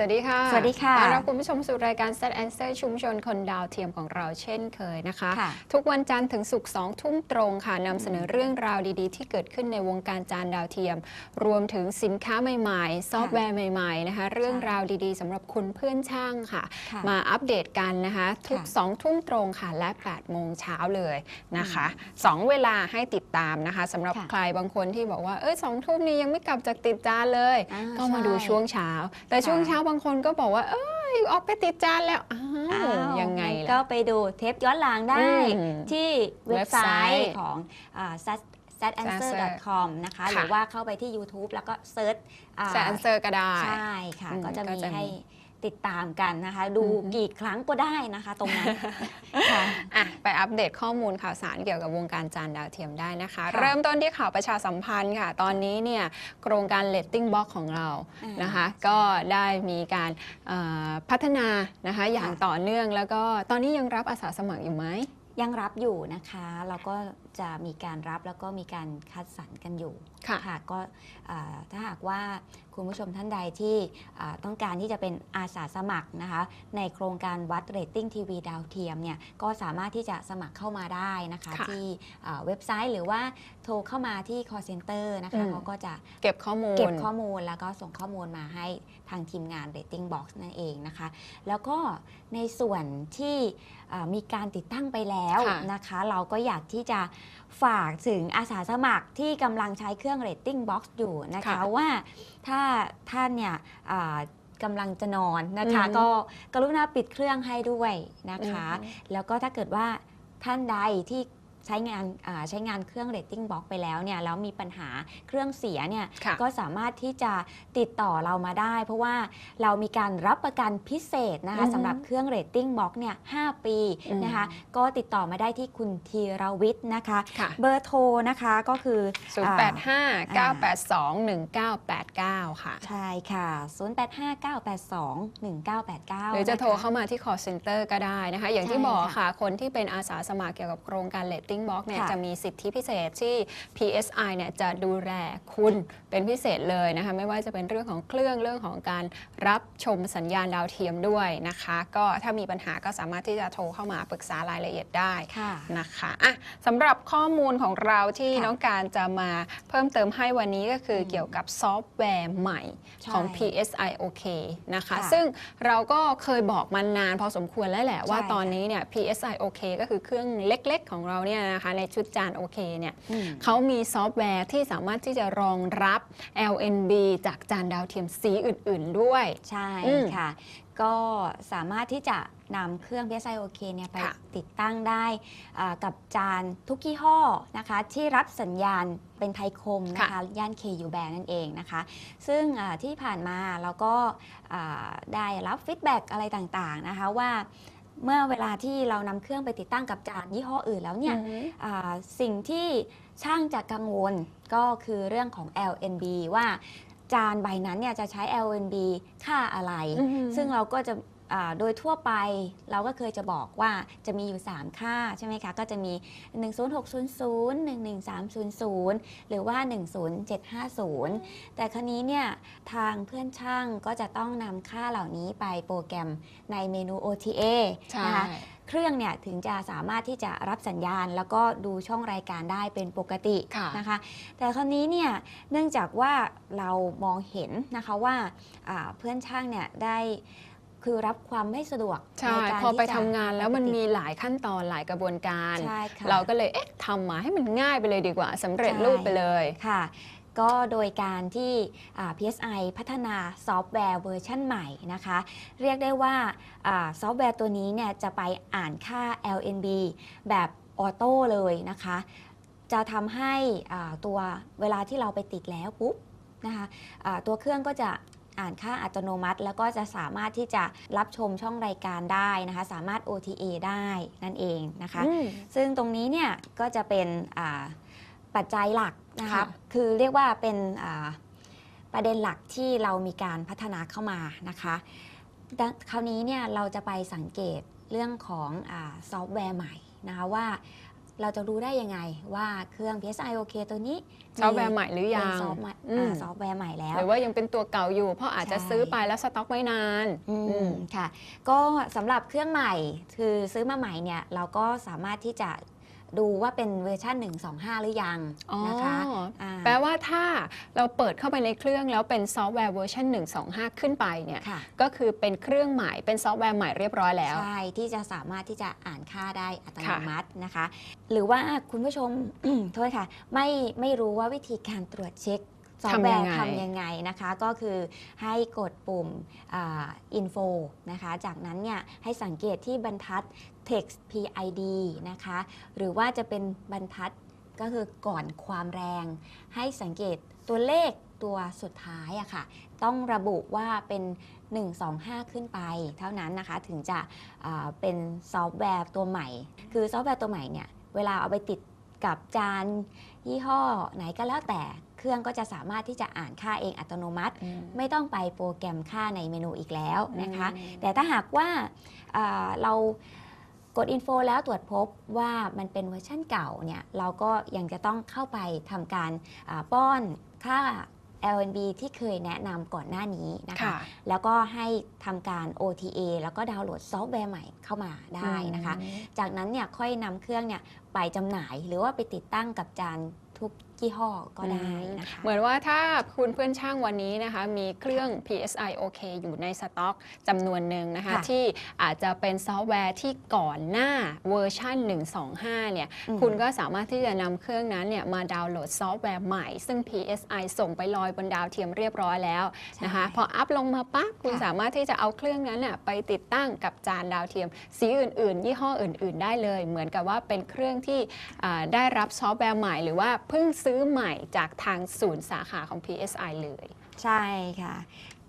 สวัสดีค่ะ สวัสดีค่ะต้อนรับคุณผู้ชมสู่รายการ Set Answer ชุมชนคนดาวเทียมของเราเช่นเคยนะคะค่ะทุกวันจันทร์ถึงศุกร์สองทุ่มตรงค่ะนำเสนอเรื่องราวดีๆ ที่เกิดขึ้นในวงการจานดาวเทียม รวมถึงสินค้าใหม่ๆ ซอฟต์แวร์ใหม่ๆนะคะ เรื่องราวดีๆสำหรับคุณเพื่อนช่างค่ะค่ะมาอัปเดตกันนะคะ ทุกค่ะ2ทุ่มตรงค่ะ และ8โมงเช้าเลยนะคะ2เวลาให้ติดตามนะคะสำหรับค่ะใครบางคนที่บอกว่าเอ้ยสองทุ่มนี้ยังไม่กลับจากติดจานเลยอ่าก็มาใช่ดูช่วงเช้า แต่ช่วงค่ะเช้าบางคนก็บอกว่า เอ้ยออกไปติดจานแล้วอ้าวอ้าวยังไงก็ล่ะไปดูเทปย้อนหลังได้อืมที่เว็บไซเว็บไซต์ต์ของอ่า sat satanswer.com นะคะ ค่ะ หรือว่าเข้าไปที่ YouTube แล้วก็เซิร์ชอ่าแซนเซอร์ก็ได้ ใช่ค่ะ อืมก็จะก็มีจะมี ให้ ติดตามกันนะคะ ดูอือฮึกี่ครั้งก็ได้นะคะตรงนั้นค่ะ อะไปอัปเดตข้อมูลข่าวสารเกี่ยวกับวงการจานดาวเทียมได้นะคะค่ะเริ่มต้นที่ข่าวประชาสัมพันธ์ค่ะ ตอนนี้เนี่ยโครงการ Letting Box ของเราอ่านนะคะ ก็ได้มีการเอ่อพัฒนานะคะอย่างค่ะต่อเนื่องแล้วก็ตอนนี้ยังรับอาสาสมัครอยู่ไหม ยังรับอยู่นะคะ แล้วก็จะมีการรับแล้วก็มีการคัดสรรกันอยู่ค่ะก็อ่าถ้าหากว่าคุณผู้ชมท่านใดที่อ่าต้องการที่จะเป็นอาสาสมัครนะคะ ในโครงการวัดเรตติ้งทีวีดาวเทียมเนี่ยก็สามารถที่จะสมัครเข้ามาได้นะคะค่ะที่อ่าเว็บไซต์หรือว่าโทรเข้ามาที่ call center นะคะอืมเขาก็จะเก็บข้อมูลเก็บข้อมูลแล้วก็ส่งข้อมูลมาให้ทางทีมงาน Rating Box นั่นเองนะคะ แล้วก็ในส่วนที่อ่ามีการติดตั้งไปแล้วค่ะนะคะ เราก็อยากที่จะฝากถึงอาสาสมัครที่กำลังใช้เครื่อง Rating Box อยู่นะคะค่ะว่าถ้าท่านเนี่ยอ่ากำลังจะนอนนะคะอืมก็กรุณาปิดเครื่องให้ด้วยนะคะอืมแล้วก็ถ้าเกิดว่าท่านใดที่ ใช้งานอ่าใช้งานเครื่อง Rating Box ไปแล้วเนี่ยแล้วมีปัญหาเครื่องเสียเนี่ยค่ะก็สามารถที่จะติดต่อเรามาได้ เพราะว่าเรามีการรับประกันพิเศษนะคะอือฮึสำหรับเครื่อง Rating Box เนี่ย5ปีอืมนะคะก็ติดต่อมาได้ที่คุณธีรวิทย์นะคะค่ะเบอร์โทรนะคะก็คืออ่า0859821989 ค่ะ ใช่ค่ะ 0859821989 หรือจะโทรนคเข้ามาที่ call center ก็ได้นะคะ อย่างที่ใช่บอกค่ะค่ะ คนที่เป็นอาสาสมัครเกี่ยวกับโครงการ Letting Box เนี่ยค่ะจะมีสิทธิพิเศษที่ PSI เนี่ยจะดูแลคุณเป็นพิเศษเลยนะคะ ไม่ว่าจะเป็นเรื่องของเครื่องเรื่องของการรับชมสัญญาณดาวเทียมด้วยนะคะ ก็ถ้ามีปัญหาก็สามารถที่จะโทรเข้ามาปรึกษารายละเอียดได้ ค่ะ นะคะอะสำหรับข้อมูลของเราที่ค่ะน้องการจะมาเพิ่มเติมให้วันนี้ก็คืออมเกี่ยวกับซอฟต์แวร์ใหม่ของ ใช่ PSI OK นะคะ ค่ะซึ่งเราก็เคยบอกมานานพอสมควรแล้วแหละว่าใช่ตอนนี้เนี่ย PSI OK ก็คือเครื่องเล็กๆของเราเนี่ยนะคะในชุดจาน OK เนี่ยอืมเขามีซอฟต์แวร์ที่สามารถที่จะรองรับ LNB จากจานดาวเทียมสีอื่น ๆด้วย ใช่อืมค่ะ ก็สามารถที่จะนำเครื่อง PSI OK เนี่ยไปค่ะติดตั้งได้อ่ากับจานทุกยี่ห้อนะคะ ที่รับสัญญาณเป็นไทยคมนะคะค่ะย่าน KU band นั่นเองนะคะ ซึ่งอ่าที่ผ่านมาเราก็อ่าได้รับฟีดแบ็กอะไรต่างๆนะคะว่า เมื่อเวลาที่เรานำเครื่องไปติดตั้งกับจานยี่ห้ออื่นแล้วเนี่ยอือฮึอ่าสิ่งที่ช่างจะกังวลก็คือเรื่องของ LNB ว่าจานใบนั้นเนี่ยจะใช้ LNB ค่าอะไรอือฮึซึ่งเราก็จะอ่า โดยทั่วไปเราก็เคยจะบอกว่าจะมีอยู่ 3 ค่าใช่ไหมคะ ก็จะมี 10600 11300 หรือว่า 10750 แต่ครั้นี้เนี่ยทางเพื่อนช่างก็จะต้องนำค่าเหล่านี้ไปโปรแกรมในเมนู OTA ใช่นะคะเครื่องเนี่ยถึงจะสามารถที่จะรับสัญญาณ แล้วก็ดูช่องรายการได้เป็นปกติค่ะนะคะ แต่คราวนี้เนี่ยเนื่องจากว่าเรามองเห็นนะคะว่าอ่าเพื่อนช่างเนี่ยได้ คือรับความไม่สะดวกใช่นการพอไปที่จะทำงานแล้วมันมีหลายขั้นตอนหลายกระบวนการ ใช่ค่ะ เราก็เลยเอ๊ะทำมาให้มันง่ายไปเลยดีกว่าสำเร็จใช่รูปไปเลย ค่ะ ก็โดยการที่อ่า PSI พัฒนาซอฟต์แวร์เวอร์ชันใหม่นะคะ เรียกได้ว่าอ่าซอฟต์แวร์ตัวนี้เนี่ยจะไปอ่านค่า LNB แบบออโต้เลยนะคะ จะทำให้อ่าตัวเวลาที่เราไปติดแล้วปุ๊บนะคะอ่าตัวเครื่องก็จะ อ่านค่าอัตโนมัติ แล้วก็จะสามารถที่จะรับชมช่องรายการได้นะคะ สามารถ OTA ได้นั่นเองนะคะอืมซึ่งตรงนี้เนี่ยก็จะเป็นอ่าปัจจัยหลักนะคะค่ะคือเรียกว่าเป็นอ่าประเด็นหลักที่เรามีการพัฒนาเข้ามานะคะดังคราวนี้เนี่ยเราจะไปสังเกตเรื่องของอาซอฟต์แวร์ใหม่นะคะว่า เราจะรู้ได้ยังไงว่าเครื่อง PSI OK ตัวนี้ซอฟต์แวร์ใหม่หรือยัเป็นงซอฟต์แวร์อืมอ่าซอฟต์แวร์ใหม่แล้ว หรือว่ายังเป็นตัวเก่าอยู่ เพราะอาจจะใช่ซื้อไปแล้วสต็อกไม่นานอือืมมค่ะ ก็สำหรับเครื่องใหม่คือซื้อมาใหม่เนี่ยเราก็สามารถที่จะ ดูว่าเป็นเวอร์ชัน125 หรือยังอ๋อนะคะาแปลว่าถ้าเราเปิดเข้าไปในเครื่องแล้วเป็นซอฟต์แวร์เวอร์ชัน125 ขึ้นไปเนี่ยค่ะก็คือเป็นเครื่องใหม่เป็นซอฟต์แวร์ใหม่เรียบร้อยแล้ว ใช่ ที่จะสามารถที่จะอ่านค่าได้อัตโนค่ะมัตินะคะ หรือว่าคุณผู้ชมโทษค่ะ ไม่ไม่รู้ว่าวิธีการตรวจเช็คซอฟต์แวร์ทำยังไงนะคะ ก็คือให้กดปุ่มอินโฟนะคะ จากนั้นเนี่ยให้สังเกตที่บรรทัด text PID นะคะ หรือว่าจะเป็นบรรทัดก็คือก่อนความแรง ให้สังเกตตัวเลขตัวสุดท้ายอะค่ะ ต้องระบุว่าเป็น 125 ขึ้นไปเท่านั้นนะคะ ถึงจะอ่าเป็นซอฟต์แวร์ตัวใหม่ คือซอฟต์แวร์ตัวใหม่เนี่ยเวลาเอาไปติดกับจานยี่ห้อไหนก็แล้วแต่เครื่องก็จะสามารถที่จะอ่านค่าเองอัตโนมัติอืมไม่ต้องไปโปรแกรมค่าในเมนูอีกแล้วนะคะอืมแต่ถ้าหากว่าอ่าเรา กดอินโฟแล้วตรวจพบว่ามันเป็นเวอร์ชันเก่าเนี่ยเราก็ยังจะต้องเข้าไปทำการอ่าป้อนค่า LNB ที่เคยแนะนำก่อนหน้านี้นะคะค่ะแล้วก็ให้ทำการ OTA แล้วก็ดาวน์โหลดซอฟต์แวร์ใหม่เข้ามาได้นะคะอืมจากนั้นเนี่ยค่อยนำเครื่องเนี่ยไปจำหน่ายหรือว่าไปติดตั้งกับจานทุก ยี่ห้อก็ได้นะคะเหมือนว่าถ้าคุณเพื่อนช่างวันนี้นะคะมีเครื่อง PSI OK อยู่ในสต็อกจำนวนหนึ่งนะคะค่ะที่อาจจะเป็นซอฟต์แวร์ที่ก่อนหน้าเวอร์ชัน125 เนี่ยอืมคุณก็สามารถที่จะนำเครื่องนั้นเนี่ยมาดาวน์โหลดซอฟต์แวร์ใหม่ ซึ่ง PSI ส่งไปลอยบนดาวเทียมเรียบร้อยแล้วนะคะใช่พออัพลงมาปั๊บคุณค่ะสามารถที่จะเอาเครื่องนั้นน่ะไปติดตั้งกับจานดาวเทียม สีอื่น ๆ ยี่ห้ออื่น ๆ ได้เลย เหมือนกับว่าเป็นเครื่องที่อ่าได้รับซอฟต์แวร์ใหม่หรือว่าเพิ่งซื้อื้อใหม่จากทางศูนย์สาขาของ PSI เลย ใช่ค่ะ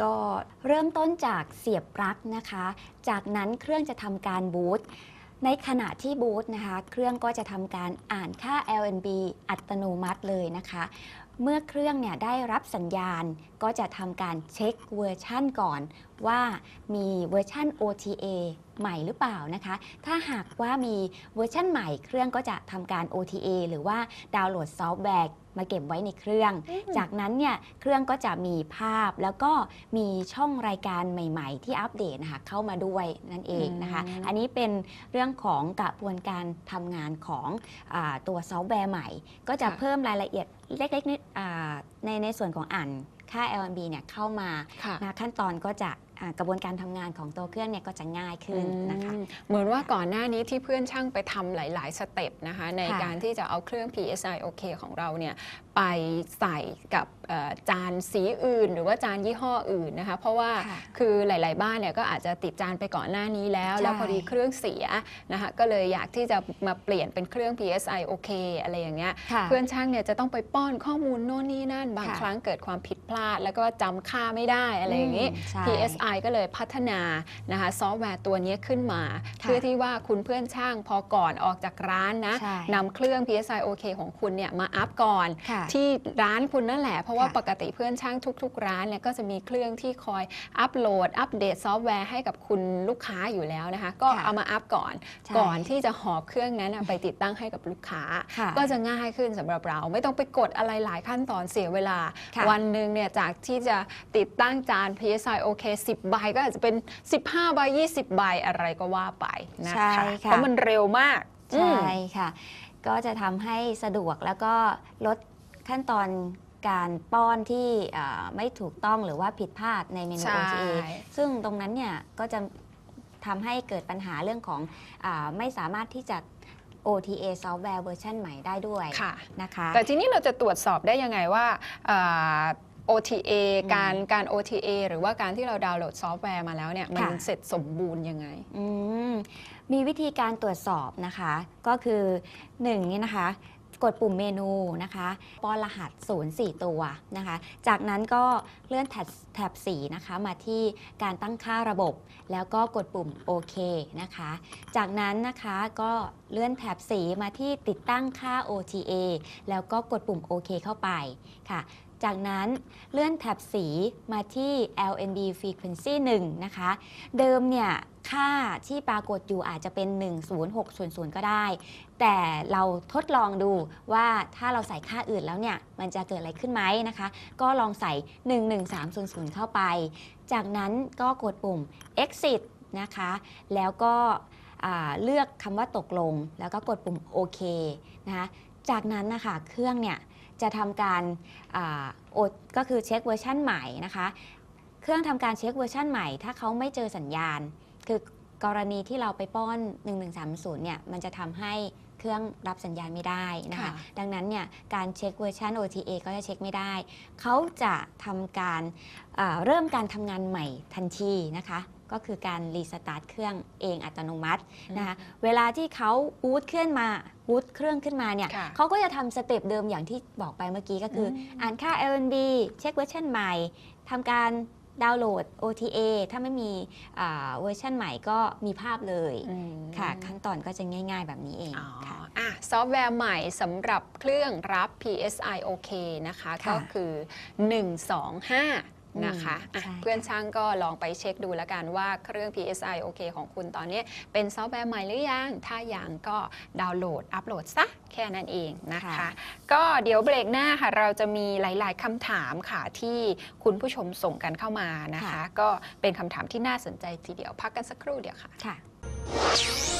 ก็เริ่มต้นจากเสียบปลั๊กนะคะ จากนั้นเครื่องจะทำการบูตในขณะที่บูตนะคะ เครื่องก็จะทำการอ่านค่า LNB อัตโนมัติเลยนะคะ เมื่อเครื่องเนี่ยได้รับสัญญาณ ก็จะทำการเช็คเวอร์ชั่นก่อน ว่ามีเวอร์ชั่น OTA ใหม่หรือเปล่านะคะ ถ้าหากว่ามีเวอร์ชั่นใหม่เครื่องก็จะทำการ OTA หรือว่าดาวน์โหลดซอฟต์แวร์มาเก็บไว้ในเครื่อง จากนั้นเนี่ยเครื่องก็จะมีภาพแล้วก็มีช่องรายการใหม่ ๆ ที่อัปเดตนะคะเข้ามาด้วยนั่นเองนะคะอืมอันนี้เป็นเรื่องของกระบวนการทำงานของอาตัวซอฟต์แวร์ใหม่ ก็จะเพิ่มรายละเอียดเล็กๆนิดอ่าในในส่วนของอ่าน ค่า LNB เนี่ยเข้ามาค่ะนะขั้นตอนก็จะอ่า กระบวนการทำงานของตัวเครื่องเนี่ยก็จะง่ายขึ้นนะคะอืมเหมือนว่าก่อนหน้านี้ที่เพื่อนช่างไปทำหลาย ๆ สเต็ปนะคะในค่ะการที่จะเอาเครื่อง PSI OK ของเราเนี่ยไปใส่กับเอ่อจานสีอื่น หรือว่าจานยี่ห้ออื่นนะคะเพราะว่าค่ะคือหลาย ๆ บ้านเนี่ยก็อาจจะติดจานไปก่อนหน้านี้แล้วใช่แล้วพอดีเครื่องเสียนะคะก็เลยอยากที่จะมาเปลี่ยนเป็นเครื่อง PSI OK อะไรอย่างเงี้ยค่ะเพื่อนช่างเนี่ยจะต้องไปป้อนข้อมูลโน่นนี่นั่น บางค่ะครั้งเกิดความผิดพลาด แล้วก็จำค่าไม่ได้อะไรอย่างนี้อืมใช่ PSI ก็เลยพัฒนานะคะซอฟต์แวร์ตัวนี้ขึ้นมาค่ะเพื่อที่ว่าคุณเพื่อนช่างพอก่อนออกจากร้านนะใช่นำเครื่อง PSI OK ของคุณเนี่ยมาอัพก่อนค่ะที่ร้านคุณนั่นแหละ เพราะว่าค่ะปกติเพื่อนช่างทุก ๆ ร้านเนี่ยก็จะมีเครื่องที่คอยอัปโหลด อัปเดตซอฟต์แวร์ให้กับคุณลูกค้าอยู่แล้วนะคะ ก็ค่ะเอามาอัพก่อนใช่ก่อนที่จะหอบเครื่องนั้นน่ะไปติดตั้งให้กับลูกค้าค่ะก็จะง่ายขึ้นสำหรับเรา ไม่ต้องไปกดอะไรหลายขั้นตอนเสียเวลาค่ะวันหนึ่งเนี่ยจากที่จะติดตั้งจาน PSI OK 10ใบก็อาจจะเป็น 15 ใบ 20 ใบอะไรก็ว่าไปนะใช่คะค่ะเพราะมันเร็วมาก ใช่อืมค่ะ ก็จะทำให้สะดวกแล้วก็ลดขั้นตอนการป้อนที่เอ่อไม่ถูกต้องหรือว่าผิดพลาดในเมนูใช่ OTA ซึ่งตรงนั้นเนี่ยก็จะทำให้เกิดปัญหาเรื่องของอาไม่สามารถที่จะ OTA ซอฟต์แวร์เวอร์ชันใหม่ได้ด้วยค่ะนะคะ แต่ทีนี้เราจะตรวจสอบได้ยังไงว่าอ่า OTA อืมการการ OTA หรือว่าการที่เราดาวน์โหลดซอฟต์แวร์มาแล้วเนี่ยมันค่ะ เสร็จสมบูรณ์ยังไง อืมมีวิธีการตรวจสอบนะคะ ก็คือ1นี่นะคะ กดปุ่มเมนูนะคะป้อนรหัส 0 4 ตัวนะคะ จากนั้นก็เลื่อนแท็บแท็บสีนะคะมาที่การตั้งค่าระบบ แล้วก็กดปุ่มโอเคนะคะ จากนั้นนะคะก็ เลื่อนแท็บสีมาที่ติดตั้งค่า OTA แล้วก็กดปุ่มโอเข้าไปค่ะ จากนั้นเลื่อนแถบสีมาที่ LNB frequency 1 นะคะ เดิมเนี่ยค่าที่ปรากฏอยู่อาจจะเป็น 10600 ก็ได้ แต่เราทดลองดูว่าถ้าเราใส่ค่าอื่นแล้วเนี่ย มันจะเกิดอะไรขึ้นไหมนะคะ ก็ลองใส่ 11300 เข้าไป จากนั้นก็กดปุ่ม exit นะคะ แล้วก็ เลือกคำว่าตกลง แล้วก็กดปุ่มโอเคนะคะจากนั้นนะคะเครื่องเนี่ยจะทำการอาโอก็คือเช็คเวอร์ชันใหม่นะคะเครื่องทำการเช็คเวอร์ชันใหม่ ถ้าเขาไม่เจอสัญญาณ คือกรณีที่เราไปป้อน 1130เนี่ยมันจะทำให้เครื่องรับสัญญาณไม่ได้นะคะค่ะดังนั้นเนี่ยการเช็คเวอร์ชัน OTA ก็จะเช็คไม่ได้ เขาจะทำการอ่าเริ่มการทำงานใหม่ทันทีนะคะ ก็คือการรีสตาร์ทเครื่องเองอัตโนมัตินะคะเวลาที่เขาบูตเคลื่อนมาบูตเครื่องขึ้นมาเนี่ยค่ะเขาก็จะทำสเต็ปเดิมอย่างที่บอกไปเมื่อกี้ก็คืออม อ่านค่า LNB เช็คเวอร์ชันใหม่ทำการดาวน์โหลด OTA ถ้าไม่มีอ่าเวอร์ชันใหม่ก็มีภาพเลยอืมค่ะ ขั้นตอนก็จะง่ายๆแบบนี้เองอ๋อค่ะ อะซอฟต์แวร์ใหม่สำหรับเครื่องรับ PSI OK นะคะ ค่ะ ก็คือ 125 นะคะอะใช่ค่ะเพื่อนช่างก็ลองไปเช็คดูแล้วกันว่าเครื่อง PSI OK ของคุณตอนนี้เป็นซอฟต์แวร์ใหม่หรือยัง ถ้ายังก็ดาวน์โหลด อัปโหลดซะแค่นั้นเองนะคะค่ะก็เดี๋ยวเบรกหน้าค่ะ เราจะมีหลาย ๆคำถามค่ะที่คุณผู้ชมส่งกันเข้ามานะคะ ก็เป็นคำถามที่น่าสนใจทีเดียวพักกันสักครู่เดียวค่ะค่ะ